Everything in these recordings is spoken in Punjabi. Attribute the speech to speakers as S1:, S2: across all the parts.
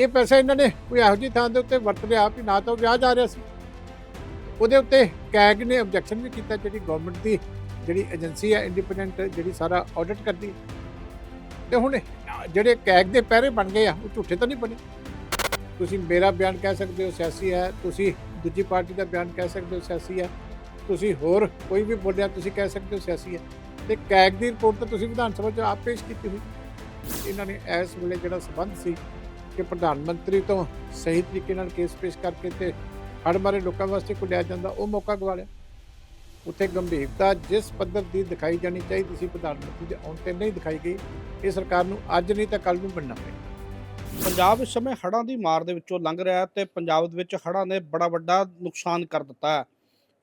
S1: ਇਹ ਪੈਸਾ ਇਹਨਾਂ ਨੇ ਕੋਈ ਇਹੋ ਜਿਹੀ ਥਾਂ ਦੇ ਉੱਤੇ ਵਰਤ ਲਿਆ ਵੀ ਨਾ ਤਾਂ ਉਹ ਵਿਆਜ ਆ ਰਿਹਾ ਸੀ। ਉਹਦੇ ਉੱਤੇ ਕੈਗ ਨੇ ਆਬਜੈਕਸ਼ਨ ਵੀ ਕੀਤਾ ਜਿਹੜੀ ਗਵਰਨਮੈਂਟ ਦੀ ਜਿਹੜੀ ਏਜੰਸੀ ਹੈ ਇੰਡੀਪੈਂਡੈਂਟ ਜਿਹੜੀ ਸਾਰਾ ਆਡਿਟ ਕਰਦੀ। ਹੈ। ਤੇ ਹੁਣ ਜਿਹੜੇ ਕੈਗ ਦੇ ਪਹਿਰੇ ਬਣ ਗਏ ਆ, ਉਹ ਝੂਠੇ ਤਾਂ ਨਹੀਂ ਬਣੇ। ਤੁਸੀਂ ਮੇਰਾ ਬਿਆਨ ਕਹਿ ਸਕਦੇ ਹੋ ਸਿਆਸੀ ਹੈ, ਤੁਸੀਂ ਦੂਜੀ ਪਾਰਟੀ ਦਾ ਬਿਆਨ ਕਹਿ ਸਕਦੇ ਹੋ ਸਿਆਸੀ ਹੈ, ਤੁਸੀਂ ਹੋਰ ਕੋਈ ਵੀ ਬੋਲਿਆ ਤੁਸੀਂ ਕਹਿ ਸਕਦੇ ਹੋ ਸਿਆਸੀ ਹੈ। ਤੇ ਕੈਗ ਦੀ ਰਿਪੋਰਟ ਤਾਂ ਤੁਸੀਂ ਵਿਧਾਨ ਸਭਾ 'ਚ ਆਪ ਪੇਸ਼ ਕੀਤੀ ਹੋਈ। ਇਹਨਾਂ ਨੇ ਇਸ ਵੇਲੇ ਜਿਹੜਾ ਸਬੰਧ ਸੀ ਕਿ ਪ੍ਰਧਾਨ ਮੰਤਰੀ ਤੋਂ ਸਹੀ ਤਰੀਕੇ ਨਾਲ ਕੇਸ ਪੇਸ਼ ਕਰਕੇ ਤੇ ਹੜ ਮਾਰੇ ਲੋਕਾਂ ਵਾਸਤੇ ਕੋਈ ਲਿਆ ਜਾਂਦਾ, ਉਹ ਮੌਕਾ ਗਵਾ ਲਿਆ ਉੱਥੇ ਗੰਭੀਰਤਾ ਜਿਸ ਪੱਧਰ ਦੀ ਦਿਖਾਈ ਜਾਣੀ ਚਾਹੀਦੀ ਸੀ, ਪ੍ਰਧਾਨ ਮੰਤਰੀ ਦੇ ਆਉਣ ਤੇ ਨਹੀਂ ਦਿਖਾਈ ਗਈ, ਇਹ ਸਰਕਾਰ ਨੂੰ ਅੱਜ ਨਹੀਂ ਤਾਂ ਕੱਲ ਨੂੰ ਬਣਨਾ ਪਏਗਾ।
S2: ਪੰਜਾਬ ਇਸ ਸਮੇਂ ਹੜ੍ਹਾਂ ਦੀ ਮਾਰ ਦੇ ਵਿੱਚੋਂ ਲੰਘ ਰਿਹਾ ਹੈ ਤੇ ਪੰਜਾਬ ਦੇ ਵਿੱਚ ਹੜ੍ਹਾਂ ਨੇ ਬੜਾ ਵੱਡਾ ਨੁਕਸਾਨ ਕਰ ਦਿੱਤਾ ਹੈ।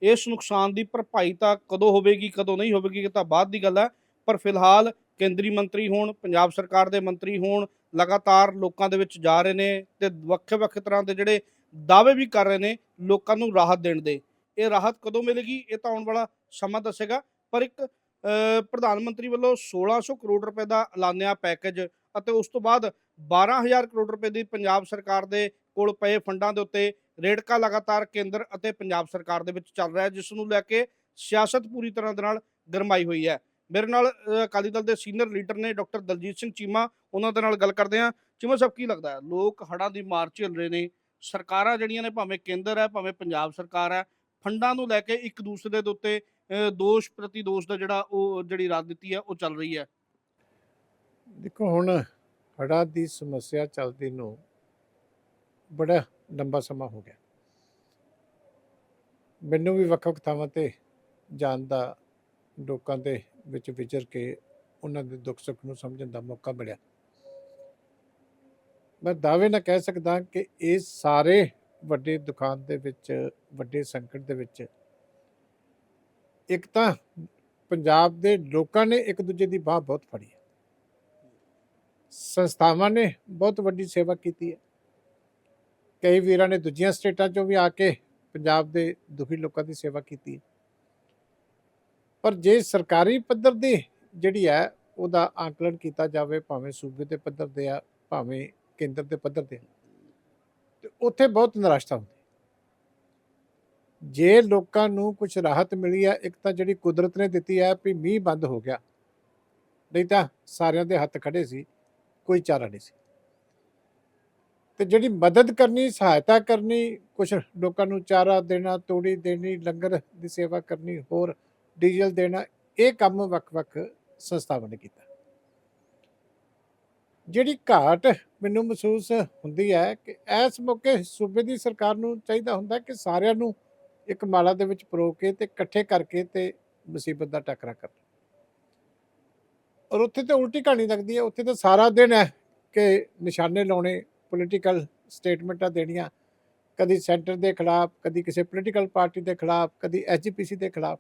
S2: ਇਸ ਨੁਕਸਾਨ ਦੀ ਭਰਪਾਈ ਤਾਂ ਕਦੋਂ ਹੋਵੇਗੀ, ਕਦੋਂ ਨਹੀਂ ਹੋਵੇਗੀ, ਇਹ ਤਾਂ ਬਾਅਦ ਦੀ ਗੱਲ ਹੈ। ਪਰ ਫਿਲਹਾਲ ਕੇਂਦਰੀ ਮੰਤਰੀ ਹੋਣ, ਪੰਜਾਬ ਸਰਕਾਰ ਦੇ ਮੰਤਰੀ ਹੋਣ, ਲਗਾਤਾਰ ਲੋਕਾਂ ਦੇ ਵਿੱਚ ਜਾ ਰਹੇ ਨੇ ਤੇ ਵੱਖ-ਵੱਖ ਤਰ੍ਹਾਂ ਦੇ ਜਿਹੜੇ ਦਾਅਵੇ ਵੀ ਕਰ ਰਹੇ ਨੇ ਲੋਕਾਂ ਨੂੰ ਰਾਹਤ ਦੇਣ ਦੇ। ਇਹ ਰਾਹਤ ਕਦੋਂ ਮਿਲੇਗੀ? ਇਹ ਤਾਂ ਆਉਣ ਵਾਲਾ ਸਮਾਂ ਦੱਸੇਗਾ। ਪਰ ਇੱਕ ਪ੍ਰਧਾਨ ਮੰਤਰੀ ਵੱਲੋਂ 1600 ਕਰੋੜ ਰੁਪਏ ਦਾ ਐਲਾਨਿਆ ਪੈਕੇਜ ਅਤੇ ਉਸ ਤੋਂ ਬਾਅਦ 12000 ਕਰੋੜ ਰੁਪਏ ਦੀ ਪੰਜਾਬ ਸਰਕਾਰ ਦੇ ਕੋਲ ਪਏ ਫੰਡਾਂ ਦੇ ਉੱਤੇ ਰੇੜਕਾ ਲਗਾਤਾਰ ਕੇਂਦਰ ਅਤੇ ਪੰਜਾਬ ਸਰਕਾਰ ਦੇ ਵਿੱਚ ਚੱਲ ਰਿਹਾ ਜਿਸ ਨੂੰ ਲੈ ਕੇ ਸਿਆਸਤ ਪੂਰੀ ਤਰ੍ਹਾਂ ਦੇ ਨਾਲ ਗਰਮਾਈ ਹੋਈ ਹੈ। ਮੇਰੇ ਨਾਲ ਅਕਾਲੀ ਦਲ ਦੇ ਸੀਨੀਅਰ ਲੀਡਰ ਨੇ ਡਾਕਟਰ ਦਲਜੀਤ ਸਿੰਘ ਚੀਮਾ, ਉਹਨਾਂ ਦੇ ਨਾਲ ਗੱਲ ਕਰਦੇ ਹਾਂ। ਚੀਮਾ ਸਾਹਿਬ, ਕੀ ਲੱਗਦਾ ਹੈ? ਲੋਕ ਹੜ੍ਹਾਂ ਦੀ ਮਾਰ ਝੱਲ ਰਹੇ ਨੇ। ਸਰਕਾਰਾਂ ਜਿਹੜੀਆਂ ਨੇ, ਭਾਵੇਂ ਕੇਂਦਰ ਹੈ, ਭਾਵੇਂ ਪੰਜਾਬ ਸਰਕਾਰ ਹੈ, ਫੰਡਾਂ ਨੂੰ ਲੈ ਕੇ ਇੱਕ ਦੂਸਰੇ ਦੇ ਉੱਤੇ ਦੋਸ਼ ਪ੍ਰਤੀ ਦੋਸ਼ ਦਾ ਜਿਹੜਾ ਉਹ, ਜਿਹੜੀ ਰਾਜਨੀਤੀ ਹੈ, ਉਹ ਚੱਲ ਰਹੀ ਹੈ।
S1: ਦੇਖੋ, ਹੁਣ ਹੜ੍ਹਾਂ ਦੀ ਸਮੱਸਿਆ ਚੱਲਦੀ ਨੂੰ ਬੜਾ ਲੰਬਾ ਸਮਾਂ ਹੋ ਗਿਆ। ਮੈਨੂੰ ਵੀ ਵੱਖ-ਵੱਖ ਥਾਵਾਂ ਤੇ ਜਾਣ ਦਾ ਲੋਕਾਂ ਦੇ ਵਿੱਚ ਵਿਚਰ ਕੇ ਉਹਨਾਂ ਦੇ ਦੁੱਖ ਸੁੱਖ ਨੂੰ ਸਮਝਣ ਦਾ ਮੌਕਾ ਮਿਲਿਆ। ਮੈਂ ਦਾਅਵੇ ਨਾਲ ਕਹਿ ਸਕਦਾ ਕਿ ਇਹ ਸਾਰੇ ਵੱਡੇ ਦੁਕਾਨ ਦੇ ਵਿੱਚ, ਵੱਡੇ ਸੰਕਟ ਦੇ ਵਿੱਚ ਇੱਕ ਤਾਂ ਪੰਜਾਬ ਦੇ ਲੋਕਾਂ ਨੇ ਇੱਕ ਦੂਜੇ ਦੀ ਬਾਹ ਬਹੁਤ ਫੜੀ ਹੈ। ਸੰਸਥਾਵਾਂ ਨੇ ਬਹੁਤ ਵੱਡੀ ਸੇਵਾ ਕੀਤੀ ਹੈ। ਕਈ ਵੀਰਾਂ ਨੇ ਦੂਜੀਆਂ ਸਟੇਟਾਂ 'ਚੋਂ ਵੀ ਆ ਕੇ ਪੰਜਾਬ ਦੇ ਦੁਖੀ ਲੋਕਾਂ ਦੀ ਸੇਵਾ ਕੀਤੀ ਹੈ। ਪਰ ਜੇ ਸਰਕਾਰੀ ਪੱਧਰ ਦੀ ਜਿਹੜੀ ਹੈ, ਉਹਦਾ ਆਕਲਣ ਕੀਤਾ ਜਾਵੇ, ਭਾਵੇਂ ਸੂਬੇ ਦੇ ਪੱਧਰ ਤੇ ਆ, ਭਾਵੇਂ ਕੇਂਦਰ ਦੇ ਪੱਧਰ ਤੇ ਤੇ ਉੱਥੇ ਬਹੁਤ ਨਿਰਾਸ਼ਤਾ ਹੁੰਦੀ ਜੇ ਲੋਕਾਂ ਨੂੰ ਕੁਝ ਰਾਹਤ ਮਿਲੀ ਹੈ, ਇੱਕ ਤਾਂ ਜਿਹੜੀ ਕੁਦਰਤ ਨੇ ਦਿੱਤੀ ਹੈ ਵੀ ਮੀਂਹ ਬੰਦ ਹੋ ਗਿਆ, ਨਹੀਂ ਤਾਂ ਸਾਰਿਆਂ ਦੇ ਹੱਥ ਖੜੇ ਸੀ, ਕੋਈ ਚਾਰਾ ਨਹੀਂ ਸੀ। ਤੇ ਜਿਹੜੀ ਮਦਦ ਕਰਨੀ, ਸਹਾਇਤਾ ਕਰਨੀ ਕੁਝ ਲੋਕਾਂ ਨੂੰ ਚਾਰਾ ਦੇਣਾ, ਤੋੜੀ ਦੇਣੀ, ਲੰਗਰ ਦੀ ਸੇਵਾ ਕਰਨੀ, ਹੋਰ ਡੀਜ਼ਲ ਦੇਣਾ, ਇਹ ਕੰਮ ਵੱਖ-ਵੱਖ ਸੰਸਥਾਵਾਂ ਨੇ ਕੀਤਾ। ਜਿਹੜੀ ਘਾਟ ਮੈਨੂੰ ਮਹਿਸੂਸ ਹੁੰਦੀ ਹੈ ਕਿ ਇਸ ਮੌਕੇ ਸੂਬੇ ਦੀ ਸਰਕਾਰ ਨੂੰ ਚਾਹੀਦਾ ਹੁੰਦਾ ਕਿ ਸਾਰਿਆਂ ਨੂੰ ਇੱਕ ਮਾਲਾ ਦੇ ਵਿੱਚ ਪਰੋ ਕੇ ਤੇ ਇਕੱਠੇ ਕਰਕੇ ਤੇ ਮੁਸੀਬਤ ਦਾ ਟੱਕਰਾ ਕਰ ਔਰ ਉੱਥੇ ਤੇ ਉਲਟੀ ਕਹਾਣੀ ਲੱਗਦੀ ਹੈ, ਉੱਥੇ ਤਾਂ ਸਾਰਾ ਦਿਨ ਹੈ ਕਿ ਨਿਸ਼ਾਨੇ ਲਾਉਣੇ ਪੋਲੀਟੀਕਲ ਸਟੇਟਮੈਂਟਾਂ ਦੇਣੀਆਂ, ਕਦੀ ਸੈਂਟਰ ਦੇ ਖਿਲਾਫ, ਕਦੀ ਕਿਸੇ ਪੋਲੀਟੀਕਲ ਪਾਰਟੀ ਦੇ ਖਿਲਾਫ, ਕਦੀ ਐਸਜੀਪੀਸੀ ਦੇ ਖਿਲਾਫ।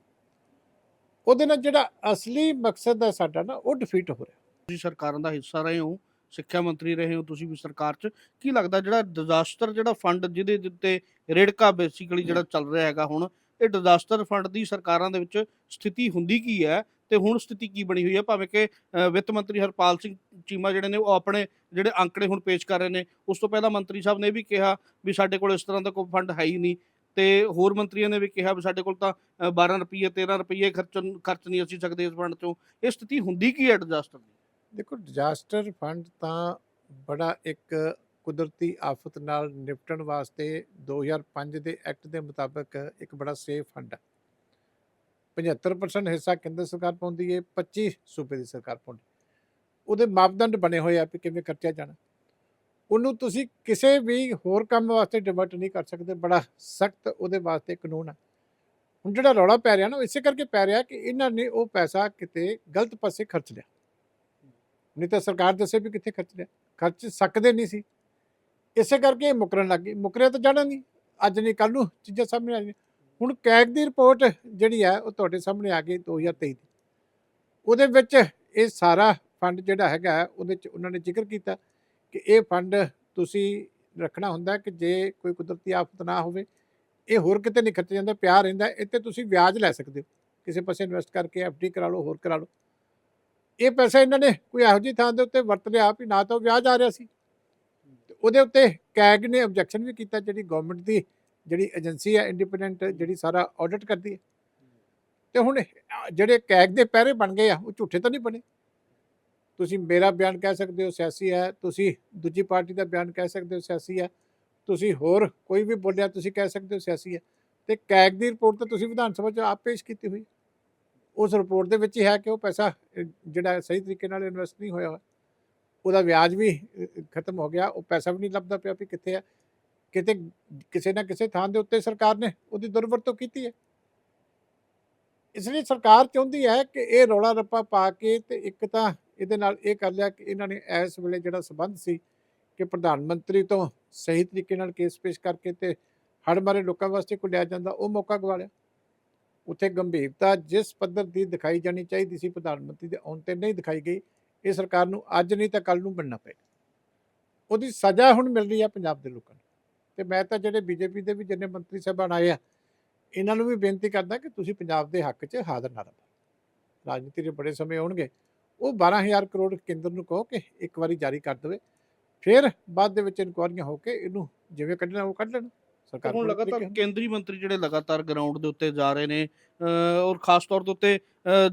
S1: ਉਹਦੇ ਨਾਲ ਜਿਹੜਾ ਅਸਲੀ ਮਕਸਦ ਹੈ ਸਾਡਾ ਨਾ, ਉਹ ਡਿਫੀਟ ਹੋ ਰਿਹਾ।
S2: ਤੁਸੀਂ ਸਰਕਾਰਾਂ ਦਾ ਹਿੱਸਾ ਰਹੇ ਹੋ, ਸਿੱਖਿਆ ਮੰਤਰੀ ਰਹੇ ਹੋ, ਤੁਸੀਂ ਵੀ ਸਰਕਾਰ 'ਚ, ਕੀ ਲੱਗਦਾ ਜਿਹੜਾ ਡਿਜ਼ਾਸਟਰ ਜਿਹੜਾ ਫੰਡ ਜਿਹਦੇ ਉੱਤੇ ਰੇੜਕਾ ਬੇਸਿਕਲੀ ਜਿਹੜਾ ਚੱਲ ਰਿਹਾ ਹੈਗਾ ਹੁਣ, ਇਹ ਡਿਜ਼ਾਸਟਰ ਫੰਡ ਦੀ ਸਰਕਾਰਾਂ ਦੇ ਵਿੱਚ ਸਥਿਤੀ ਹੁੰਦੀ ਕੀ ਹੈ ਤੇ ਹੁਣ ਸਥਿਤੀ ਕੀ ਬਣੀ ਹੋਈ ਹੈ? ਭਾਵੇਂ ਕਿ ਵਿੱਤ ਮੰਤਰੀ ਹਰਪਾਲ ਸਿੰਘ ਚੀਮਾ ਜਿਹੜੇ ਨੇ, ਉਹ ਆਪਣੇ ਜਿਹੜੇ ਅੰਕੜੇ ਹੁਣ ਪੇਸ਼ ਕਰ ਰਹੇ ਨੇ, ਉਸ ਤੋਂ ਪਹਿਲਾਂ ਮੰਤਰੀ ਸਾਹਿਬ ਨੇ ਵੀ ਕਿਹਾ ਵੀ ਸਾਡੇ ਕੋਲ ਇਸ ਤਰ੍ਹਾਂ ਦਾ ਕੋਈ ਫੰਡ ਹੈ ਹੀ ਨਹੀਂ। ਤੇ ਹੋਰ ਮੰਤਰੀਆਂ ਨੇ ਵੀ ਕਿਹਾ ਵੀ ਸਾਡੇ ਕੋਲ ਤਾਂ ਅ, 12 ਰੁਪਏ 13 ਰੁਪਏ ਖਰਚਣ ਖਰਚ ਨਹੀਂ ਅਸੀਂ ਸਕਦੇ ਇਸ ਫੰਡ ਚੋਂ। ਇਹ ਸਥਿਤੀ ਹੁੰਦੀ ਕੀ ਹੈ ਡਿਜ਼ਾਸਟਰ ਦੀ?
S1: ਦੇਖੋ ਡਿਜ਼ਾਸਟਰ ਫੰਡ ਤਾਂ ਬੜਾ ਇੱਕ ਕੁਦਰਤੀ ਆਫਤ ਨਾਲ ਨਿਪਟਣ ਵਾਸਤੇ 2005 ਦੇ ਐਕਟ ਦੇ ਮੁਤਾਬਕ ਇੱਕ ਬੜਾ ਸੇਫ ਫੰਡ ਹੈ। 75% ਹਿੱਸਾ ਕੇਂਦਰ ਸਰਕਾਰ ਪਾਉਂਦੀ ਹੈ 25 ਸੂਬੇ ਦੀ ਸਰਕਾਰ ਪਾਉਂਦੀ। ਉਹਦੇ ਮਾਪਦੰਡ ਬਣੇ ਹੋਏ ਆ ਕਿ ਕਿਵੇਂ ਖਰਚਿਆ ਜਾਣਾ। ਉਹਨੂੰ ਤੁਸੀਂ ਕਿਸੇ ਵੀ ਹੋਰ ਕੰਮ ਵਾਸਤੇ ਡਿਵਰਟ ਨਹੀਂ ਕਰ ਸਕਦੇ, ਬੜਾ ਸਖਤ ਉਹਦੇ ਵਾਸਤੇ ਕਾਨੂੰਨ ਹੈ ਹੁਣ ਜਿਹੜਾ ਰੌਲਾ ਪੈ ਰਿਹਾ ਨਾ ਉਹ ਇਸੇ ਕਰਕੇ ਪੈ ਰਿਹਾ ਕਿ ਇਹਨਾਂ ਨੇ ਉਹ ਪੈਸਾ ਕਿਤੇ ਗਲਤ ਪਾਸੇ ਖਰਚ ਲਿਆ। ਨਹੀਂ ਤਾਂ ਸਰਕਾਰ ਦੱਸੇ ਵੀ ਕਿੱਥੇ ਖਰਚ ਲਿਆ, ਖਰਚ ਸਕਦੇ ਨਹੀਂ ਸੀ। ਇਸੇ ਕਰਕੇ ਇਹ ਮੁਕਰਨ ਲੱਗ ਗਈ ਮੁਕਰਿਆ ਤਾਂ ਜਾਣਾ ਨਹੀਂ, ਅੱਜ ਨਹੀਂ ਕੱਲ ਨੂੰ ਚੀਜ਼ਾਂ ਸਾਹਮਣੇ ਆ ਗਈਆਂ ਹੁਣ ਕੈਗ ਦੀ ਰਿਪੋਰਟ ਜਿਹੜੀ ਹੈ ਉਹ ਤੁਹਾਡੇ ਸਾਹਮਣੇ ਆ ਗਈ 2023 ਦੀ। ਉਹਦੇ ਵਿੱਚ ਇਹ ਸਾਰਾ ਫੰਡ ਜਿਹੜਾ ਹੈਗਾ, ਉਹਦੇ ਚ ਉਹਨਾਂ ਨੇ ਜ਼ਿਕਰ ਕੀਤਾ। ਕਿ ਇਹ ਫੰਡ ਤੁਸੀਂ ਰੱਖਣਾ ਹੁੰਦਾ ਕਿ ਜੇ ਕੋਈ ਕੁਦਰਤੀ ਆਫਤ ਨਾ ਹੋਵੇ, ਇਹ ਹੋਰ ਕਿਤੇ ਨਹੀਂ ਖਰਚ ਜਾਂਦਾ, ਪਿਆ ਰਹਿੰਦਾ, ਇੱਥੇ ਤੁਸੀਂ ਵਿਆਜ ਲੈ ਸਕਦੇ ਹੋ। ਕਿਸੇ ਪਾਸੇ ਇਨਵੈਸਟ ਕਰਕੇ ਐਫਡੀ ਕਰਾ ਲਓ, ਹੋਰ ਕਰਾ ਲਓ। ਇਹ ਪੈਸਾ ਇਹਨਾਂ ਨੇ ਕੋਈ ਇਹੋ ਜਿਹੀ ਥਾਂ ਦੇ ਉੱਤੇ ਵਰਤ ਲਿਆ ਵੀ ਨਾ ਤਾਂ ਉਹ ਵਿਆਜ ਆ ਰਿਹਾ ਸੀ। ਤੇ ਉਹਦੇ ਉੱਤੇ ਕੈਗ ਨੇ ਆਬਜੈਕਸ਼ਨ ਵੀ ਕੀਤਾ, ਜਿਹੜੀ ਗਵਰਨਮੈਂਟ ਦੀ ਜਿਹੜੀ ਏਜੰਸੀ ਹੈ ਇੰਡੀਪੈਂਡੈਂਟ ਜਿਹੜੀ ਸਾਰਾ ਆਡਿਟ ਕਰਦੀ ਹੈ। ਤੇ ਹੁਣ ਜਿਹੜੇ ਕੈਗ ਦੇ ਪਹਿਰੇ ਬਣ ਗਏ ਆ, ਉਹ ਝੂਠੇ ਤਾਂ ਨਹੀਂ ਬਣੇ? ਤੁਸੀਂ ਮੇਰਾ ਬਿਆਨ ਕਹਿ ਸਕਦੇ ਹੋ, ਸਿਆਸੀ ਹੈ। ਤੁਸੀਂ ਦੂਜੀ ਪਾਰਟੀ ਦਾ ਬਿਆਨ ਕਹਿ ਸਕਦੇ ਹੋ, ਸਿਆਸੀ ਹੈ। ਤੁਸੀਂ ਹੋਰ ਕੋਈ ਵੀ ਬੋਲਿਆ, ਤੁਸੀਂ ਕਹਿ ਸਕਦੇ ਹੋ ਸਿਆਸੀ ਹੈ। ਤੇ ਕੈਗ ਦੀ ਰਿਪੋਰਟ ਤਾਂ ਤੁਸੀਂ ਵਿਧਾਨ ਸਭਾ 'ਚ ਆਪ ਪੇਸ਼ ਕੀਤੀ ਹੋਈ। ਉਸ ਰਿਪੋਰਟ ਦੇ ਵਿੱਚ ਹੀ ਹੈ ਕਿ ਉਹ ਪੈਸਾ ਜਿਹੜਾ ਸਹੀ ਤਰੀਕੇ ਨਾਲ ਇਨਵੈਸਟ ਨਹੀਂ ਹੋਇਆ ਹੋਇਆ। ਉਹਦਾ ਵਿਆਜ ਵੀ ਖਤਮ ਹੋ ਗਿਆ। ਉਹ ਪੈਸਾ ਵੀ ਨਹੀਂ ਲੱਭਦਾ ਪਿਆ ਵੀ ਕਿੱਥੇ ਹੈ। ਕਿਤੇ, ਕਿਸੇ ਨਾ ਕਿਸੇ ਥਾਂ ਦੇ ਉੱਤੇ ਸਰਕਾਰ ਨੇ ਉਹਦੀ ਦੁਰਵਰਤੋਂ ਕੀਤੀ ਹੈ। ਇਸ ਲਈ ਸਰਕਾਰ ਚਾਹੁੰਦੀ ਹੈ ਕਿ ਇਹ ਰੌਲਾ ਰੱਪਾ ਪਾ ਕੇ ਤੇ ਇੱਕ ਤਾਂ ਇਹਦੇ ਨਾਲ ਇਹ ਕਰ ਲਿਆ ਕਿ ਇਹਨਾਂ ਨੇ ਇਸ ਵੇਲੇ ਜਿਹੜਾ ਸਬੰਧ ਸੀ ਕਿ ਪ੍ਰਧਾਨ ਮੰਤਰੀ ਤੋਂ ਸਹੀ ਤਰੀਕੇ ਨਾਲ ਕੇਸ ਪੇਸ਼ ਕਰਕੇ ਤੇ ਹੜ ਮਾਰੇ ਲੋਕਾਂ ਵਾਸਤੇ ਕੁੱਟਿਆ ਜਾਂਦਾ, ਉਹ ਮੌਕਾ ਗਵਾ ਲਿਆ ਉੱਥੇ ਗੰਭੀਰਤਾ ਜਿਸ ਪੱਧਰ ਦੀ ਦਿਖਾਈ ਜਾਣੀ ਚਾਹੀਦੀ ਸੀ ਪ੍ਰਧਾਨ ਮੰਤਰੀ ਦੇ ਆਉਣ ਤੇ ਨਹੀਂ ਦਿਖਾਈ ਗਈ, ਇਹ ਸਰਕਾਰ ਨੂੰ ਅੱਜ ਨਹੀਂ ਤਾਂ ਕੱਲ ਨੂੰ ਬਣਨਾ ਪਏਗਾ। ਉਹਦੀ ਸਜ਼ਾ ਹੁਣ ਮਿਲ ਰਹੀ ਹੈ ਪੰਜਾਬ ਦੇ ਲੋਕਾਂ ਨੂੰ। ਤੇ ਮੈਂ ਤਾਂ ਜਿਹੜੇ ਬੀਜੇਪੀ ਦੇ ਵੀ ਜਿੰਨੇ ਮੰਤਰੀ ਸਾਹਿਬਾਨ ਆਏ ਆ, ਇਹਨਾਂ ਨੂੰ ਵੀ ਬੇਨਤੀ ਕਰਦਾ ਕਿ ਤੁਸੀਂ ਪੰਜਾਬ ਦੇ ਹੱਕ 'ਚ ਹਾਜ਼ਰ ਨਾ ਰਹੋ। ਰਾਜਨੀਤੀ ਦੇ ਬੜੇ ਸਮੇਂ ਆਉਣਗੇ। ਉਹ 12000 ਕਰੋੜ ਕੇਂਦਰ ਨੂੰ ਕਹੋ ਕਿ ਇੱਕ ਵਾਰੀ ਜਾਰੀ ਕਰ ਦੇਵੇ, ਫਿਰ ਬਾਅਦ ਦੇ ਵਿੱਚ ਇਨਕੁਆਰੀਆਂ ਹੋ ਕੇ ਇਹਨੂੰ ਜਿਵੇਂ ਕੱਢਣਾ ਉਹ ਕੱਢ ਲੈਣ। ਸਰਕਾਰ
S2: ਹੁਣ ਲਗਾਤਾਰ। ਕੇਂਦਰੀ ਮੰਤਰੀ ਜਿਹੜੇ ਲਗਾਤਾਰ ਗਰਾਊਂਡ ਦੇ ਉੱਤੇ ਜਾ ਰਹੇ ਨੇ ਔਰ ਖਾਸ ਤੌਰ ਦੇ ਉੱਤੇ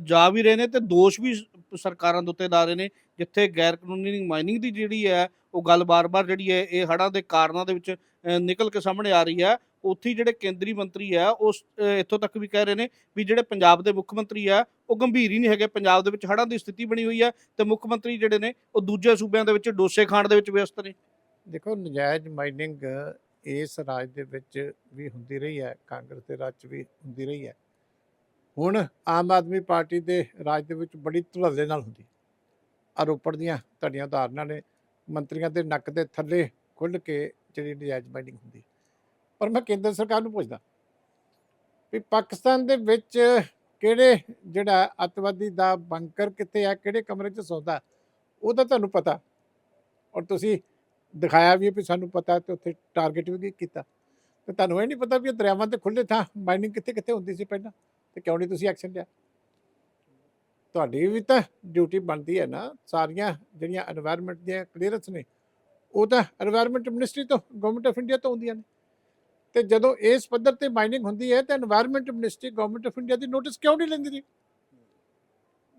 S2: ਜਾ ਵੀ ਰਹੇ ਨੇ ਤੇ ਦੋਸ਼ ਵੀ ਸਰਕਾਰਾਂ ਦੇ ਉੱਤੇ ਲਾ ਰਹੇ ਨੇ ਜਿੱਥੇ ਗੈਰ ਕਾਨੂੰਨੀ ਮਾਈਨਿੰਗ ਦੀ ਜਿਹੜੀ ਹੈ ਉਹ ਗੱਲ ਬਾਰ-ਬਾਰ ਜਿਹੜੀ ਹੈ ਇਹ ਹੜ੍ਹਾਂ ਦੇ ਕਾਰਨਾਂ ਦੇ ਵਿੱਚ ਨਿਕਲ ਕੇ ਸਾਹਮਣੇ ਆ ਰਹੀ ਹੈ। ਉੱਥੇ ਹੀ ਜਿਹੜੇ ਕੇਂਦਰੀ ਮੰਤਰੀ ਆ ਉਸ ਇੱਥੋਂ ਤੱਕ ਵੀ ਕਹਿ ਰਹੇ ਨੇ ਵੀ ਜਿਹੜੇ ਪੰਜਾਬ ਦੇ ਮੁੱਖ ਮੰਤਰੀ ਆ ਉਹ ਗੰਭੀਰ ਹੀ ਨਹੀਂ ਹੈਗੇ। ਪੰਜਾਬ ਦੇ ਵਿੱਚ ਹੜ੍ਹਾਂ ਦੀ ਸਥਿਤੀ ਬਣੀ ਹੋਈ ਹੈ ਤੇ ਮੁੱਖ ਮੰਤਰੀ ਜਿਹੜੇ ਨੇ ਉਹ ਦੂਜੇ ਸੂਬਿਆਂ ਦੇ ਵਿੱਚ ਡੋਸੇ ਖਾਣ ਦੇ ਵਿੱਚ ਵਿਅਸਤ ਨੇ।
S1: ਦੇਖੋ ਨਜਾਇਜ਼ ਮਾਈਨਿੰਗ ਇਸ ਰਾਜ ਦੇ ਵਿੱਚ ਵੀ ਹੁੰਦੀ ਰਹੀ ਹੈ, ਕਾਂਗਰਸ ਦੇ ਰਾਜ 'ਚ ਵੀ ਹੁੰਦੀ ਰਹੀ ਹੈ। ਹੁਣ ਆਮ ਆਦਮੀ ਪਾਰਟੀ ਦੇ ਰਾਜ ਦੇ ਵਿੱਚ ਬੜੀ ਧੁਲੱਲੇ ਨਾਲ ਹੁੰਦੀ ਆ ਰੋਪੜ ਦੀਆਂ ਧੜੀਆਂ ਉਦਾਹਰਨਾਂ ਨੇ, ਮੰਤਰੀਆਂ ਦੇ ਨੱਕ ਦੇ ਥੱਲੇ ਖੁੱਲ ਕੇ ਜਿਹੜੀ ਨਜਾਇਜ਼ ਮਾਈਨਿੰਗ ਹੁੰਦੀ ਪਰ ਮੈਂ ਕੇਂਦਰ ਸਰਕਾਰ ਨੂੰ ਪੁੱਛਦਾ ਵੀ ਪਾਕਿਸਤਾਨ ਦੇ ਵਿੱਚ ਕਿਹੜੇ ਜਿਹੜਾ ਅੱਤਵਾਦੀ ਦਾ ਬੰਕਰ ਕਿੱਥੇ ਆ, ਕਿਹੜੇ ਕਮਰੇ 'ਚ ਸੌਂਦਾ, ਉਹ ਤਾਂ ਤੁਹਾਨੂੰ ਪਤਾ। ਔਰ ਤੁਸੀਂ ਦਿਖਾਇਆ ਵੀ ਹੈ ਵੀ ਸਾਨੂੰ ਪਤਾ ਤੇ ਉੱਥੇ ਟਾਰਗੇਟ ਵੀ ਕੀਤਾ। ਤੇ ਤੁਹਾਨੂੰ ਇਹ ਨਹੀਂ ਪਤਾ ਵੀ ਇਹ ਦਰਿਆਵਾਂ ਤੇ ਖੁੱਲੇ ਥਾਂ ਮਾਈਨਿੰਗ ਕਿੱਥੇ ਕਿੱਥੇ ਹੁੰਦੀ ਸੀ ਪਹਿਲਾਂ ਤੇ ਕਿਉਂ ਨਹੀਂ ਤੁਸੀਂ ਐਕਸ਼ਨ ਲਿਆ? ਤੁਹਾਡੀ ਵੀ ਤਾਂ ਡਿਊਟੀ ਬਣਦੀ ਹੈ ਨਾ, ਸਾਰੀਆਂ ਜਿਹੜੀਆਂ এনवायरमेंट ਦੀਆਂ ਕਲੀਅਰੈਂਸ ਨੇ, ਉਹ ਤਾਂ এনवायरमेंट ਮਿਨਿਸਟਰੀ ਤੋਂ ਗਵਰਨਮੈਂਟ ਆਫ ਇੰਡੀਆ ਤੋਂ ਹੁੰਦੀਆਂ ਨੇ। ਤੇ ਜਦੋਂ ਇਸ ਪੱਧਰ ਤੇ ਮਾਈਨਿੰਗ ਹੁੰਦੀ ਹੈ ਤਾਂ environment ministry government of India the notice ਕਿਉਂ ਨਹੀਂ ਲੈਂਦੀ? ਜੀ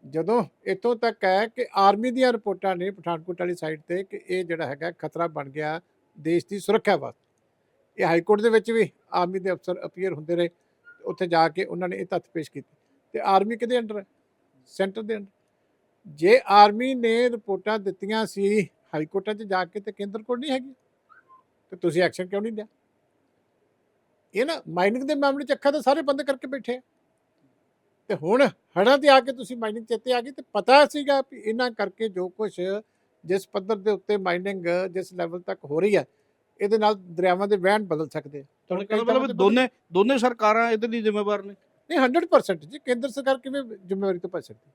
S1: ਜਦੋਂ ਇਤੋਂ ਤੱਕ ਹੈ ਕਿ ਆਰਮੀ ਦੀਆਂ ਰਿਪੋਰਟਾਂ ਨੇ ਪਠਾਨਕੋਟ ਵਾਲੀ ਸਾਈਡ ਤੇ ਕਿ ਇਹ ਜਿਹੜਾ ਹੈਗਾ ਖਤਰਾ ਬਣ ਗਿਆ ਦੇਸ਼ ਦੀ ਸੁਰੱਖਿਆ ਵਾਸਤੇ। ਇਹ ਹਾਈ ਕੋਰਟ ਦੇ ਵਿੱਚ ਵੀ ਆਰਮੀ ਦੇ ਅਫਸਰ ਅਪੀਅਰ ਹੁੰਦੇ ਰਹੇ, ਉੱਥੇ ਜਾ ਕੇ ਉਹਨਾਂ ਨੇ ਇਹ ਤੱਥ ਪੇਸ਼ ਕੀਤੇ। ਤੇ ਆਰਮੀ ਕਿਹਦੇ ਅੰਡਰ ਹੈ? ਸੈਂਟਰ ਦੇ ਅੰਡਰ ਜੇ ਆਰਮੀ ਨੇ ਰਿਪੋਰਟਾਂ ਦਿੱਤੀਆਂ ਸੀ ਹਾਈ ਕੋਰਟਾਂ 'ਚ ਜਾ ਕੇ ਤੇ ਕੇਂਦਰ ਕੋਲ ਨਹੀਂ ਹੈਗੀ ਤੇ ਤੁਸੀਂ ਐਕਸ਼ਨ ਕਿਉਂ ਨਹੀਂ ਲਿਆ? ਇਹ ਨਾ ਮਾਈਨਿੰਗ ਦੇ ਮਾਮਲੇ 'ਚ ਅੱਖਾਂ ਤਾਂ ਸਾਰੇ ਬੰਦ ਕਰਕੇ ਬੈਠੇ ਆ। ਤੇ ਹੁਣ ਹੜ੍ਹਾਂ ਤੇ ਆ ਕੇ ਤੁਸੀਂ ਮਾਈਨਿੰਗ ਚੇਤੇ ਆ ਗਈ ਤੇ ਪਤਾ ਸੀਗਾ ਵੀ ਇਹਨਾਂ ਕਰਕੇ ਜੋ ਕੁਝ ਜਿਸ ਪੱਧਰ ਦੇ ਉੱਤੇ ਮਾਈਨਿੰਗ ਜਿਸ ਲੈਵਲ ਤੱਕ ਹੋ ਰਹੀ ਹੈ ਇਹਦੇ ਨਾਲ ਦਰਿਆਵਾਂ ਦੇ ਵਹਿਣ ਬਦਲ ਸਕਦੇ
S2: ਮਤਲਬ ਦੋਨੇ ਦੋਨੇ ਸਰਕਾਰਾਂ ਇਹਦੇ ਲਈ ਜ਼ਿੰਮੇਵਾਰ ਨੇ?
S1: ਨਹੀਂ 100% ਜੀ ਕੇਂਦਰ ਸਰਕਾਰ ਕਿਵੇਂ ਜ਼ਿੰਮੇਵਾਰੀ ਤੋਂ ਭੱਜ ਸਕਦੀ?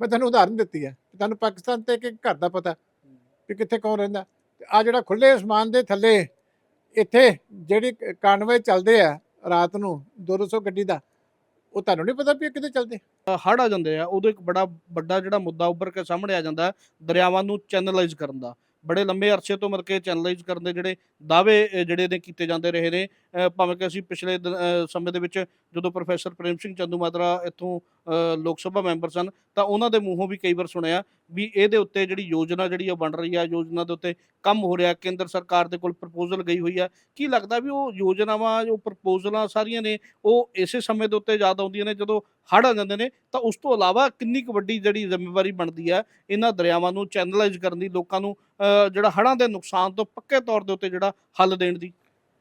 S1: ਮੈਂ ਤੁਹਾਨੂੰ ਉਦਾਹਰਨ ਦਿੱਤੀ ਹੈ ਕਿ ਤੁਹਾਨੂੰ ਪਾਕਿਸਤਾਨ ਤੇ ਇੱਕ ਘਰ ਦਾ ਪਤਾ ਵੀ ਕਿੱਥੇ ਕੌਣ ਰਹਿੰਦਾ। ਆ ਜਿਹੜਾ ਖੁੱਲੇ ਅਸਮਾਨ ਦੇ ਥੱਲੇ ਇੱਥੇ ਜਿਹੜੀ ਕਾਨਵੇ ਚੱਲਦੇ ਆ ਰਾਤ ਨੂੰ 200 ਗੱਡੀ ਦਾ ਉਹ ਤੁਹਾਨੂੰ ਨਹੀਂ ਪਤਾ ਵੀ ਇਹ ਕਿਤੇ ਚੱਲਦੇ?
S2: ਹੜ ਆ ਜਾਂਦੇ ਆ ਉਦੋਂ ਇੱਕ ਬੜਾ ਵੱਡਾ ਜਿਹੜਾ ਮੁੱਦਾ ਉੱਭਰ ਕੇ ਸਾਹਮਣੇ ਆ ਜਾਂਦਾ ਹੈ, ਦਰਿਆਵਾਂ ਨੂੰ ਚੈਨਲਾਈਜ਼ ਕਰਨ ਦਾ। ਬੜੇ ਲੰਬੇ ਅਰਸੇ ਤੋਂ ਮਤਲਬ ਕਿ ਚੈਨਲਾਈਜ਼ ਕਰਨ ਦੇ ਜਿਹੜੇ ਦਾਅਵੇ ਅ, ਜਿਹੜੇ ਨੇ ਕੀਤੇ ਜਾਂਦੇ ਰਹੇ ਨੇ। ਅ, ਭਾਵੇਂ ਕਿ ਅਸੀਂ ਪਿਛਲੇ ਦਿਨ- ਅ, ਸਮੇਂ ਦੇ ਵਿੱਚ ਜਦੋਂ ਪ੍ਰੋਫੈਸਰ ਪ੍ਰੇਮ ਸਿੰਘ ਚੰਦੂਮਾਜਰਾ ਇੱਥੋਂ ਲੋਕ ਸਭਾ ਮੈਂਬਰ ਸਨ, ਤਾਂ ਉਹਨਾਂ ਦੇ ਮੂੰਹੋਂ ਵੀ ਕਈ ਵਾਰ ਸੁਣਿਆ ਵੀ ਇਹਦੇ ਉੱਤੇ ਜਿਹੜੀ ਯੋਜਨਾ ਜਿਹੜੀ ਉਹ ਬਣ ਰਹੀ ਹੈ ਯੋਜਨਾ ਦੇ ਉੱਤੇ ਕੰਮ ਹੋ ਰਿਹਾ, ਕੇਂਦਰ ਸਰਕਾਰ ਦੇ ਕੋਲ ਪ੍ਰਪੋਜ਼ਲ ਗਈ ਹੋਈ ਆ। ਕੀ ਲੱਗਦਾ ਵੀ ਉਹ ਯੋਜਨਾਵਾਂ, ਜੋ ਪ੍ਰਪੋਜ਼ਲਾਂ ਸਾਰੀਆਂ ਨੇ, ਉਹ ਇਸੇ ਸਮੇਂ ਦੇ ਉੱਤੇ ਯਾਦ ਆਉਂਦੀਆਂ ਨੇ, ਜਦੋਂ ਹੜ੍ਹ ਆ ਜਾਂਦੇ ਨੇ, ਤਾਂ ਉਸ ਤੋਂ ਇਲਾਵਾ ਕਿੰਨੀ ਕੁ ਵੱਡੀ ਜਿਹੜੀ ਜ਼ਿੰਮੇਵਾਰੀ ਬਣਦੀ ਹੈ ਇਹਨਾਂ ਦਰਿਆਵਾਂ ਨੂੰ ਚੈਨਲਾਈਜ਼ ਕਰਨ ਦੀ, ਲੋਕਾਂ ਨੂੰ ਜਿਹੜਾ ਹੜ੍ਹਾਂ ਦੇ ਨੁਕਸਾਨ ਤੋਂ ਪੱਕੇ ਤੌਰ ਦੇ ਉੱਤੇ ਜਿਹੜਾ ਹੱਲ ਦੇਣ ਦੀ?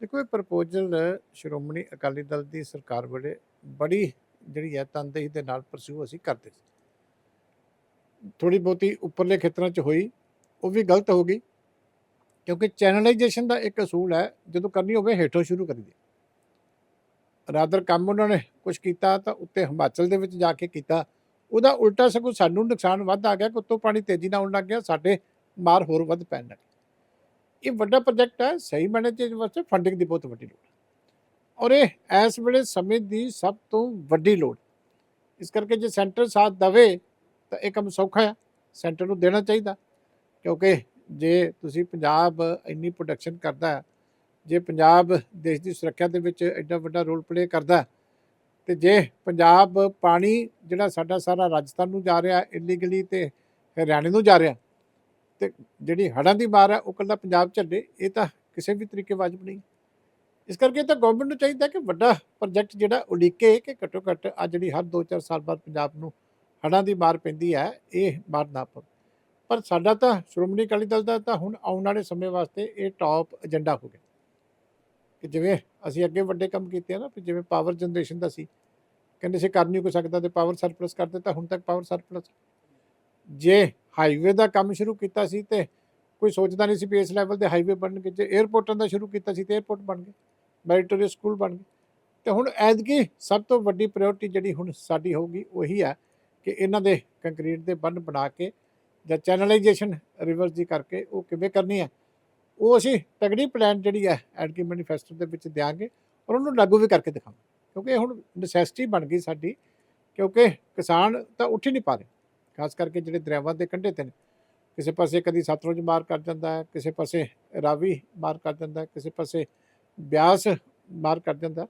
S1: ਦੇਖੋ ਇਹ ਪ੍ਰਪੋਜ਼ਲ ਸ਼੍ਰੋਮਣੀ ਅਕਾਲੀ ਦਲ ਦੀ ਸਰਕਾਰ ਵੇਲੇ ਬੜੀ ਜਿਹੜੀ ਹੈ ਤਨਦੇਹੀ ਦੇ ਨਾਲ ਪਰਸੂ ਅਸੀਂ ਕਰਦੇ ਸੀ। ਥੋੜੀ ਬਹੁਤੀ ਉੱਪਰਲੇ ਖੇਤਰਾਂ 'ਚ ਹੋਈ, ਉਹ ਵੀ ਗਲਤ ਹੋ ਗਈ, ਕਿਉਂਕਿ ਚੈਨਲਾਈਜੇਸ਼ਨ ਦਾ ਇੱਕ ਅਸੂਲ ਹੈ, ਜਦੋਂ ਕਰਨੀ ਹੋਵੇ ਹੇਠੋਂ ਸ਼ੁਰੂ ਕਰੀਦੀ ਰਾਦਰ ਕੰਮ ਉਹਨਾਂ ਨੇ ਕੁਝ ਕੀਤਾ ਤਾਂ ਉੱਤੇ ਹਿਮਾਚਲ ਦੇ ਵਿੱਚ ਜਾ ਕੇ ਕੀਤਾ, ਉਹਦਾ ਉਲਟਾ ਸਗੋਂ ਸਾਨੂੰ ਨੁਕਸਾਨ ਵੱਧ ਆ ਗਿਆ, ਕਿ ਉੱਤੋਂ ਪਾਣੀ ਤੇਜ਼ੀ ਨਾਲ ਆਉਣ ਲੱਗ ਗਿਆ, ਸਾਡੇ ਮਾਰ ਹੋਰ ਵੱਧ ਪੈਣ ਲੱਗੀ ਇਹ ਵੱਡਾ ਪ੍ਰੋਜੈਕਟ ਹੈ, ਸਹੀ ਮੈਨੇਜ ਵਾਸਤੇ ਫੰਡਿੰਗ ਦੀ ਬਹੁਤ ਵੱਡੀ ਲੋੜ ਔਰ ਇਹ ਇਸ ਵੇਲੇ ਸਮੇਂ ਦੀ ਸਭ ਤੋਂ ਵੱਡੀ ਲੋੜ। ਇਸ ਕਰਕੇ ਜੇ ਸੈਂਟਰ ਸਾਥ ਦਵੇ ਤਾਂ ਇਹ ਕੰਮ ਸੌਖਾ ਹੈ ਸੈਂਟਰ ਨੂੰ ਦੇਣਾ ਚਾਹੀਦਾ। ਕਿਉਂਕਿ ਜੇ ਤੁਸੀਂ ਪੰਜਾਬ ਇੰਨੀ ਪ੍ਰੋਡਕਸ਼ਨ ਕਰਦਾ ਹੈ, ਜੇ ਪੰਜਾਬ ਦੇਸ਼ ਦੀ ਸੁਰੱਖਿਆ ਦੇ ਵਿੱਚ ਐਡਾ ਵੱਡਾ ਰੋਲ ਪਲੇ ਕਰਦਾ ਹੈ, ਤੇ ਜੇ ਪੰਜਾਬ ਪਾਣੀ ਜਿਹੜਾ ਸਾਡਾ ਸਾਰਾ ਰਾਜਸਥਾਨ ਨੂੰ ਜਾ ਰਿਹਾ ਇਲੀਗਲੀ ਤੇ ਹਰਿਆਣੇ ਨੂੰ ਜਾ ਰਿਹਾ ਤੇ ਜਿਹੜੀ ਹੜ੍ਹਾਂ ਦੀ ਮਾਰ ਹੈ ਉਹ ਕੱਲਾ ਪੰਜਾਬ ਝੱਲੇ ਇਹ ਤਾਂ ਕਿਸੇ ਵੀ ਤਰੀਕੇ ਵਾਜਬ ਨਹੀਂ। ਇਸ ਕਰਕੇ ਤਾਂ ਗਵਰਨਮੈਂਟ ਨੂੰ ਚਾਹੀਦਾ ਕਿ ਵੱਡਾ ਪ੍ਰੋਜੈਕਟ ਜਿਹੜਾ ਉਲੀਕੇ ਕਿ ਘੱਟੋ ਘੱਟ ਆ ਜਿਹੜੀ ਹਰ 2-4 ਸਾਲ ਬਾਅਦ ਪੰਜਾਬ ਨੂੰ ਹੜ੍ਹਾਂ ਦੀ ਮਾਰ ਪੈਂਦੀ ਹੈ, ਇਹ ਮਾਰ ਨਾ ਪਵੇ। ਪਰ ਸਾਡਾ ਤਾਂ ਸ਼੍ਰੋਮਣੀ ਅਕਾਲੀ ਦਲ ਦਾ ਤਾਂ ਹੁਣ ਆਉਣ ਵਾਲੇ ਸਮੇਂ ਵਾਸਤੇ ਇਹ ਟਾਪ ਏਜੰਡਾ ਹੋ ਗਿਆ। ਕਿ ਜਿਵੇਂ ਅਸੀਂ ਅੱਗੇ ਵੱਡੇ ਕੰਮ ਕੀਤੇ ਆ ਨਾ, ਵੀ ਜਿਵੇਂ ਪਾਵਰ ਜਨਰੇਸ਼ਨ ਦਾ ਸੀ। ਕਹਿੰਦੇ ਸੀ ਕਰ ਨਹੀਂ ਕੋ ਸਕਦਾ ਤੇ ਪਾਵਰ ਸਰਪਲਸ ਕਰ ਦਿੱਤਾ, ਹੁਣ ਤੱਕ ਪਾਵਰ ਸਰਪਲਸ ਜੇ ਹਾਈਵੇ ਦਾ ਕੰਮ ਸ਼ੁਰੂ ਕੀਤਾ ਸੀ ਤੇ ਕੋਈ ਸੋਚਦਾ ਨਹੀਂ ਸੀ ਵੀ ਇਸ ਲੈਵਲ ਦੇ ਹਾਈਵੇ ਬਣਨਗੇ, ਜੇ 에ਅਰਪੋਰਟਾਂ ਦਾ ਸ਼ੁਰੂ ਕੀਤਾ ਸੀ ਤੇ 에ਅਰਪੋਰਟ ਬਣ ਗਏ। ਮੈਰੀਟੋਰੀਅਸ ਸਕੂਲ ਬਣ ਗਏ। ਤੇ ਹੁਣ ਐਤਕੀ ਸਭ ਤੋਂ ਵੱਡੀ ਪ੍ਰਾਇੋਰਟੀ ਜਿਹੜੀ ਹੁਣ ਸਾਡੀ ਹੋਊਗੀ ਉਹੀ ਹੈ ਕਿ ਇਹਨਾਂ ਦੇ ਕੰਕਰੀਟ ਦੇ ਬੰਨ ਬਣਾ ਕੇ ਜਾਂ ਚੈਨਲਾਈਜੇਸ਼ਨ ਰਿਵਰਸ ਦੀ ਕਰਕੇ ਉਹ ਕਿਵੇਂ ਕਰਨੀ ਹੈ ਉਹ ਅਸੀਂ ਤਗੜੀ ਪਲਾਨ ਜਿਹੜੀ ਹੈ ਐਡਕੀ ਮੈਨੀਫੈਸਟੋ ਦੇ ਵਿੱਚ ਦਿਆਂਗੇ ਔਰ ਉਹਨੂੰ ਲਾਗੂ ਵੀ ਕਰਕੇ ਦਿਖਾਵਾਂਗੇ। ਕਿਉਂਕਿ ਇਹ ਹੁਣ ਨੈਸੈਸਿਟੀ ਬਣ ਗਈ ਸਾਡੀ, ਕਿਉਂਕਿ ਕਿਸਾਨ ਤਾਂ ਉੱਠ ਹੀ ਨਹੀਂ ਪਾ ਰਹੇ। ਖਾਸ ਕਰਕੇ ਜਿਹੜੇ ਦਰਿਆਵਾਂ ਦੇ ਕੰਢੇ ਤੇ ਨੇ। ਕਿਸੇ ਪਾਸੇ ਕਦੀ ਸਤਲੁਜ ਮਾਰ ਕਰ ਜਾਂਦਾ ਹੈ ਕਿਸੇ ਪਾਸੇ ਰਾਵੀ ਮਾਰ ਕਰ ਜਾਂਦਾ ਹੈ ਕਿਸੇ ਪਾਸੇ ਬਿਆਸ ਮਾਰ ਕਰ ਜਾਂਦਾ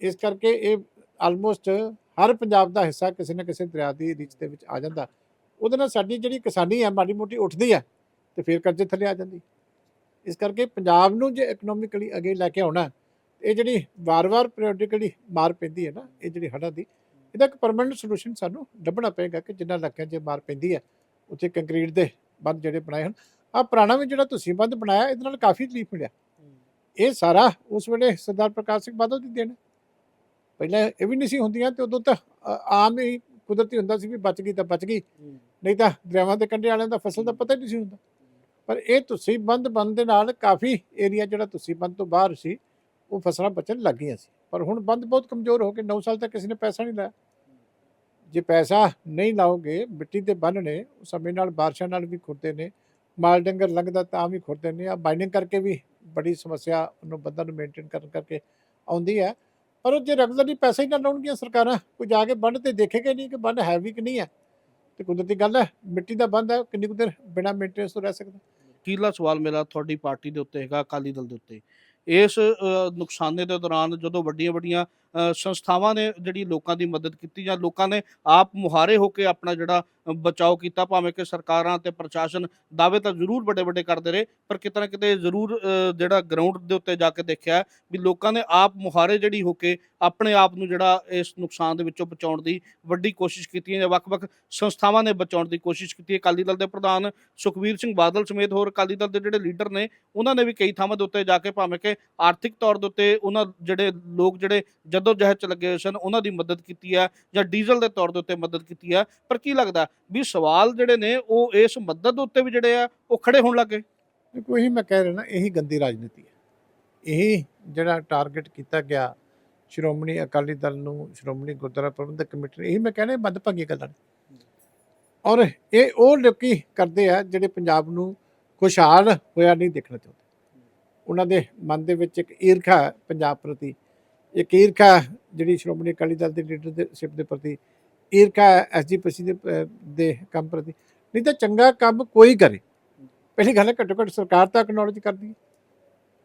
S1: ਇਸ ਕਰਕੇ ਇਹ ਆਲਮੋਸਟ ਹਰ ਪੰਜਾਬ ਦਾ ਹਿੱਸਾ ਕਿਸੇ ਨਾ ਕਿਸੇ ਦਰਿਆ ਦੀ ਰੀਚ ਦੇ ਵਿੱਚ ਆ ਜਾਂਦਾ। ਉਹਦੇ ਨਾਲ ਸਾਡੀ ਜਿਹੜੀ ਕਿਸਾਨੀ ਹੈ, ਮਾੜੀ ਮੋਟੀ ਉੱਠਦੀ ਹੈ ਤੇ ਫਿਰ ਕਰਜ਼ੇ ਥੱਲੇ ਆ ਜਾਂਦੀ। ਇਸ ਕਰਕੇ ਪੰਜਾਬ ਨੂੰ ਜੇ ਇਕਨੋਮਿਕਲੀ ਅੱਗੇ ਲੈ ਕੇ ਆਉਣਾ, ਇਹ ਜਿਹੜੀ ਵਾਰ-ਵਾਰ ਪੀਰੀਓਡਿਕਲੀ ਮਾਰ ਪੈਂਦੀ ਹੈ ਨਾ, ਇਹ ਜਿਹੜੀ ਹੜ੍ਹਾਂ ਦੀ, ਇਹਦਾ ਇੱਕ ਪਰਮਨੈਂਟ ਸੋਲੂਸ਼ਨ ਸਾਨੂੰ ਲੱਭਣਾ ਪਏਗਾ ਕਿ ਜਿੰਨਾ ਇਲਾਕਿਆਂ 'ਚ ਮਾਰ ਪੈਂਦੀ ਹੈ, ਉੱਥੇ ਕੰਕਰੀਟ ਦੇ ਬੰਦ ਜਿਹੜੇ ਬਣਾਏ ਹਨ। ਆ ਪੁਰਾਣਾ ਵੀ ਜਿਹੜਾ ਤੁਸੀਂ ਬੰਦ ਬਣਾਇਆ, ਇਹਦੇ ਨਾਲ ਕਾਫੀ ਰਿਲੀਫ ਮਿਲਿਆ। ਇਹ ਸਾਰਾ ਉਸ ਵੇਲੇ ਸਰਦਾਰ ਪ੍ਰਕਾਸ਼ ਸਿੰਘ ਬਾਦਲ ਦੀ ਦੇਣ। ਪਹਿਲਾਂ ਇਹ ਵੀ ਨਹੀਂ ਸੀ ਹੁੰਦੀਆਂ ਤੇ ਉਦੋਂ ਤਾਂ ਆਮ ਹੀ ਕੁਦਰਤੀ ਹੁੰਦਾ ਸੀ ਵੀ ਬਚ ਗਈ ਤਾਂ ਬਚ ਗਈ। ਨਹੀਂ ਤਾਂ ਦਰਿਆਵਾਂ ਦੇ ਕੰਢੇ ਵਾਲਿਆਂ ਦਾ ਫਸਲ ਦਾ ਪਤਾ ਹੀ ਨਹੀਂ ਸੀ ਹੁੰਦਾ। ਪਰ ਇਹ ਤੁਸੀਂ ਬੰਦ ਬੰਦ ਦੇ ਨਾਲ ਕਾਫੀ ਏਰੀਆ ਜਿਹੜਾ ਤੁਸੀਂ ਬੰਦ ਤੋਂ ਬਾਹਰ ਸੀ ਉਹ ਫਸਲਾਂ ਬਚਣ ਲੱਗ ਗਈਆਂ ਸੀ। ਪਰ ਹੁਣ ਬੰਦ ਬਹੁਤ ਕਮਜ਼ੋਰ ਹੋ ਕੇ 9 ਸਾਲ ਤੱਕ ਕਿਸੇ ਨੇ ਪੈਸਾ ਨਹੀਂ ਲਾਇਆ। ਜੇ ਪੈਸਾ ਨਹੀਂ ਲਾਓਗੇ ਮਿੱਟੀ ਦੇ ਬੰਨ ਨੇ ਸਮੇਂ ਨਾਲ ਬਾਰਿਸ਼ਾਂ ਨਾਲ ਵੀ ਖੁਰਦੇ ਨੇ ਮਾਲ ਡੰਗਰ ਲੰਘਦਾ ਤਾਂ ਵੀ ਖੁਰ ਦਿੰਦੇ ਆ ਬਾਈਨਿੰਗ ਕਰਕੇ ਵੀ ਬੜੀ ਸਮੱਸਿਆ ਉਹਨੂੰ ਬੰਦਾਂ ਨੂੰ ਮੇਨਟੇਨ ਕਰਨ ਕਰਕੇ ਆਉਂਦੀ ਹੈ। ਪਰ ਉਹ ਜੇ ਰੈਗੂਲਰਲੀ ਪੈਸੇ ਹੀ ਨਾ ਲਾਉਣਗੀਆਂ ਸਰਕਾਰਾਂ, ਕੋਈ ਜਾ ਕੇ ਬੰਨ ਤੇ ਦੇਖੇਗਾ ਨਹੀਂ ਕਿ ਬੰਨ ਹੈ ਵੀ ਕਿ ਨਹੀਂ ਹੈ। ਤੇ ਕੁਦਰਤੀ ਗੱਲ ਹੈ, ਮਿੱਟੀ ਦਾ ਬੰਦ ਹੈ, ਕਿੰਨੀ ਕੁ ਦੇਰ ਬਿਨਾਂ ਮੇਨਟੇਨੈਂਸ ਤੋਂ ਰਹਿ ਸਕਦਾ?
S2: ਅਖੀਰਲਾ ਸਵਾਲ ਮੇਰਾ ਤੁਹਾਡੀ ਪਾਰਟੀ ਦੇ ਉੱਤੇ ਹੈਗਾ, ਅਕਾਲੀ ਦਲ ਦੇ ਉੱਤੇ। ਇਸ ਨੁਕਸਾਨੇ ਦੇ ਦੌਰਾਨ ਜਦੋਂ ਵੱਡੀਆਂ ਵੱਡੀਆਂ ਸੰਸਥਾਵਾਂ ਨੇ ਜਿਹੜੀ ਲੋਕਾਂ ਦੀ ਮਦਦ ਕੀਤੀ ਜਾਂ ਲੋਕਾਂ ਨੇ ਆਪ ਮੁਹਾਰੇ ਹੋ ਕੇ ਆਪਣਾ ਜਿਹੜਾ ਬਚਾਓ ਕੀਤਾ, ਭਾਵੇਂ ਕਿ ਸਰਕਾਰਾਂ ਤੇ ਪ੍ਰਸ਼ਾਸਨ ਦਾਅਵੇ ਤਾਂ ਜ਼ਰੂਰ ਵੱਡੇ ਵੱਡੇ ਕਰਦੇ ਰਹੇ, ਪਰ ਕਿਤੇ ਨਾ ਕਿਤੇ ਜ਼ਰੂਰ ਜਿਹੜਾ ਗਰਾਊਂਡ ਦੇ ਉੱਤੇ ਜਾ ਕੇ ਦੇਖਿਆ ਵੀ ਲੋਕਾਂ ਨੇ ਆਪ ਮੁਹਾਰੇ ਜਿਹੜੀ ਹੋ ਕੇ ਆਪਣੇ ਆਪ ਨੂੰ ਜਿਹੜਾ ਇਸ ਨੁਕਸਾਨ ਦੇ ਵਿੱਚੋਂ ਬਚਾਉਣ ਦੀ ਵੱਡੀ ਕੋਸ਼ਿਸ਼ ਕੀਤੀ ਹੈ ਜਾਂ ਵੱਖ-ਵੱਖ ਸੰਸਥਾਵਾਂ ਨੇ ਬਚਾਉਣ ਦੀ ਕੋਸ਼ਿਸ਼ ਕੀਤੀ ਹੈ। ਅਕਾਲੀ ਦਲ ਦੇ ਪ੍ਰਧਾਨ ਸੁਖਬੀਰ ਸਿੰਘ ਬਾਦਲ ਸਮੇਤ ਹੋਰ ਅਕਾਲੀ ਦਲ ਦੇ ਜਿਹੜੇ ਲੀਡਰ ਨੇ, ਉਹਨਾਂ ਨੇ ਵੀ ਕਈ ਥਾਵਾਂ ਦੇ ਉੱਤੇ ਜਾ ਕੇ ਭਾਵੇਂ ਕਿ ਆਰਥਿਕ ਤੌਰ ਦੇ ਉੱਤੇ ਉਹਨਾਂ ਜਿਹੜੇ ਲੋਕ ਜਿਹੜੇ ਜਦ ਜਹਿਦ ਚ ਲੱਗੇ ਹੋਏ ਸਨ, ਉਹਨਾਂ ਦੀ ਮਦਦ ਕੀਤੀ ਹੈ ਜਾਂ ਡੀਜ਼ਲ ਦੇ ਤੌਰ ਦੇ ਉੱਤੇ ਮਦਦ ਕੀਤੀ ਹੈ। ਪਰ ਕੀ ਲੱਗਦਾ ਵੀ ਸਵਾਲ ਜਿਹੜੇ ਨੇ, ਉਹ ਇਸ ਮਦਦ ਦੇ ਉੱਤੇ ਵੀ ਜਿਹੜੇ ਆ, ਉਹ ਖੜੇ ਹੋਣ ਲੱਗੇ
S1: ਦੇਖੋ, ਇਹੀ ਮੈਂ ਕਹਿ ਰਿਹਾ ਨਾ, ਇਹੀ ਗੰਦੀ ਰਾਜਨੀਤੀ ਹੈ। ਇਹੀ ਜਿਹੜਾ ਟਾਰਗੇਟ ਕੀਤਾ ਗਿਆ ਸ਼੍ਰੋਮਣੀ ਅਕਾਲੀ ਦਲ ਨੂੰ, ਸ਼੍ਰੋਮਣੀ ਗੁਰਦੁਆਰਾ ਪ੍ਰਬੰਧਕ ਕਮੇਟੀ ਨੇ, ਇਹੀ ਮੈਂ ਕਹਿੰਦਾ ਮੰਦਭਾਗੀ ਗੱਲਾਂ ਨੇ। ਔਰ ਇਹ ਉਹ ਲੋਕੀ ਕਰਦੇ ਆ ਜਿਹੜੇ ਪੰਜਾਬ ਨੂੰ ਖੁਸ਼ਹਾਲ ਹੋਇਆ ਨਹੀਂ ਦੇਖਣਾ ਚਾਹੁੰਦੇ। ਉਹਨਾਂ ਦੇ ਮਨ ਦੇ ਵਿੱਚ ਇੱਕ ਈਰਖਾ ਹੈ ਪੰਜਾਬ ਪ੍ਰਤੀ। ਇੱਕ ਈਰਖਾ ਜਿਹੜੀ ਸ਼੍ਰੋਮਣੀ ਅਕਾਲੀ ਦਲ ਦੇ ਲੀਡਰਸ਼ਿਪ ਦੇ ਪ੍ਰਤੀ ਈਰਖਾ ਐਸਜੀਪੀਸੀ ਦੇ ਅਹ, ਦੇ ਕੰਮ ਪ੍ਰਤੀ। ਨਹੀਂ ਤਾਂ ਚੰਗਾ ਕੰਮ ਕੋਈ ਕਰੇ। ਪਹਿਲੀ ਗੱਲ ਹੈ ਘੱਟੋ ਘੱਟ ਸਰਕਾਰ ਤਾਂ ਅਕਨੋਲਜ ਕਰਦੀ ਹੈ।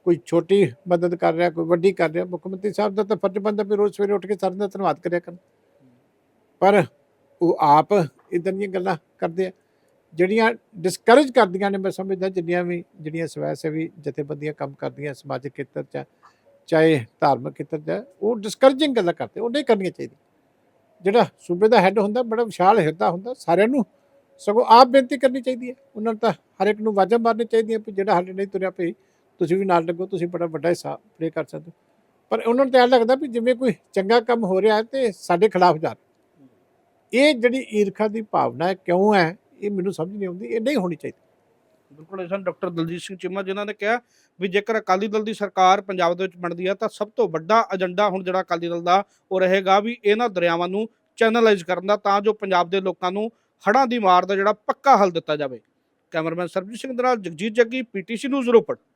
S1: ਕੋਈ ਛੋਟੀ ਮਦਦ ਕਰ ਰਿਹਾ ਕੋਈ ਵੱਡੀ ਕਰ ਰਿਹਾ ਮੁੱਖ ਮੰਤਰੀ ਸਾਹਿਬ ਦਾ ਤਾਂ ਫਰਜ਼ ਬਣਦਾ ਵੀ ਰੋਜ਼ ਸਵੇਰੇ ਉੱਠ ਕੇ ਸਾਰਿਆਂ ਦਾ ਧੰਨਵਾਦ ਕਰਿਆ ਕਰਨ। ਪਰ ਉਹ ਆਪ ਇਦਾਂ ਦੀਆਂ ਗੱਲਾਂ ਕਰਦੇ ਆ ਜਿਹੜੀਆਂ ਡਿਸਕਰੇਜ ਕਰਦੀਆਂ ਨੇ ਮੈਂ ਸਮਝਦਾ ਜਿੰਨੀਆਂ ਵੀ ਜਿਹੜੀਆਂ ਸਵੈ ਸੇਵੀ ਜਥੇਬੰਦੀਆਂ ਕੰਮ ਕਰਦੀਆਂ ਸਮਾਜਿਕ ਖੇਤਰ 'ਚ ਚਾਹੇ ਧਾਰਮਿਕ ਖੇਤਰ ਦਾ ਉਹ ਡਿਸਕਰੇਜਿੰਗ ਗੱਲਾਂ ਕਰਦੇ, ਉਹ ਨਹੀਂ ਕਰਨੀਆਂ ਚਾਹੀਦੀਆਂ। ਜਿਹੜਾ ਸੂਬੇ ਦਾ ਹੈੱਡ ਹੁੰਦਾ, ਬੜਾ ਵਿਸ਼ਾਲ ਹਿਰਦਾ ਹੁੰਦਾ, ਸਾਰਿਆਂ ਨੂੰ ਸਗੋਂ ਆਪ ਬੇਨਤੀ ਕਰਨੀ ਚਾਹੀਦੀ ਹੈ। ਉਹਨਾਂ ਨੂੰ ਤਾਂ ਹਰ ਇੱਕ ਨੂੰ ਵਾਜਾ ਮਾਰਨੀ ਚਾਹੀਦੀ ਹੈ ਵੀ ਜਿਹੜਾ ਹਾਲੇ ਨਹੀਂ ਤੁਰਿਆ ਭਈ ਤੁਸੀਂ ਵੀ ਨਾਲ ਲੱਗੋ, ਤੁਸੀਂ ਬੜਾ ਵੱਡਾ ਹਿੱਸਾ ਪਲੇ ਕਰ ਸਕਦੇ ਹੋ। ਪਰ ਉਹਨਾਂ ਨੂੰ ਤਾਂ ਇਹ ਲੱਗਦਾ ਵੀ ਜਿਵੇਂ ਕੋਈ ਚੰਗਾ ਕੰਮ ਹੋ ਰਿਹਾ ਹੈ ਤੇ ਸਾਡੇ ਖਿਲਾਫ ਜਾ ਰਿਹਾ। ਇਹ ਜਿਹੜੀ ਈਰਖਾ ਦੀ ਭਾਵਨਾ ਹੈ, ਕਿਉਂ ਹੈ, ਇਹ ਮੈਨੂੰ ਸਮਝ ਨਹੀਂ ਆਉਂਦੀ, ਇਹ ਨਹੀਂ ਹੋਣੀ ਚਾਹੀਦੀ।
S2: ਬਿਲਕੁਲ ਇਸਨ ਡਾਕਟਰ ਦਲਜੀਤ ਸਿੰਘ ਚੀਮਾ ਜਿਨ੍ਹਾਂ ਨੇ ਕਿਹਾ ਵੀ ਜੇਕਰ ਅਕਾਲੀ ਦਲ ਦੀ ਸਰਕਾਰ ਪੰਜਾਬ ਦੇ ਵਿੱਚ ਬਣਦੀ ਹੈ ਤਾਂ ਸਭ ਤੋਂ ਵੱਡਾ ਏਜੰਡਾ ਹੁਣ ਜਿਹੜਾ ਅਕਾਲੀ ਦਲ ਦਾ ਉਹ ਰਹੇਗਾ ਵੀ ਇਹਨਾਂ ਦਰਿਆਵਾਂ ਨੂੰ ਚੈਨਲਾਈਜ਼ ਕਰਨ ਦਾ ਤਾਂ ਜੋ ਪੰਜਾਬ ਦੇ ਲੋਕਾਂ ਨੂੰ ਹੜ੍ਹਾਂ ਦੀ ਮਾਰ ਦਾ ਜਿਹੜਾ ਪੱਕਾ ਹੱਲ ਦਿੱਤਾ ਜਾਵੇ। ਕੈਮਰਾਮੈਨ ਸਰਬਜੀਤ ਸਿੰਘ ਦੇ ਨਾਲ ਜਗਜੀਤ ਜੱਗੀ ਪੀਟੀਸੀ ਨਿਊਜ਼ ਰੋਪੜ।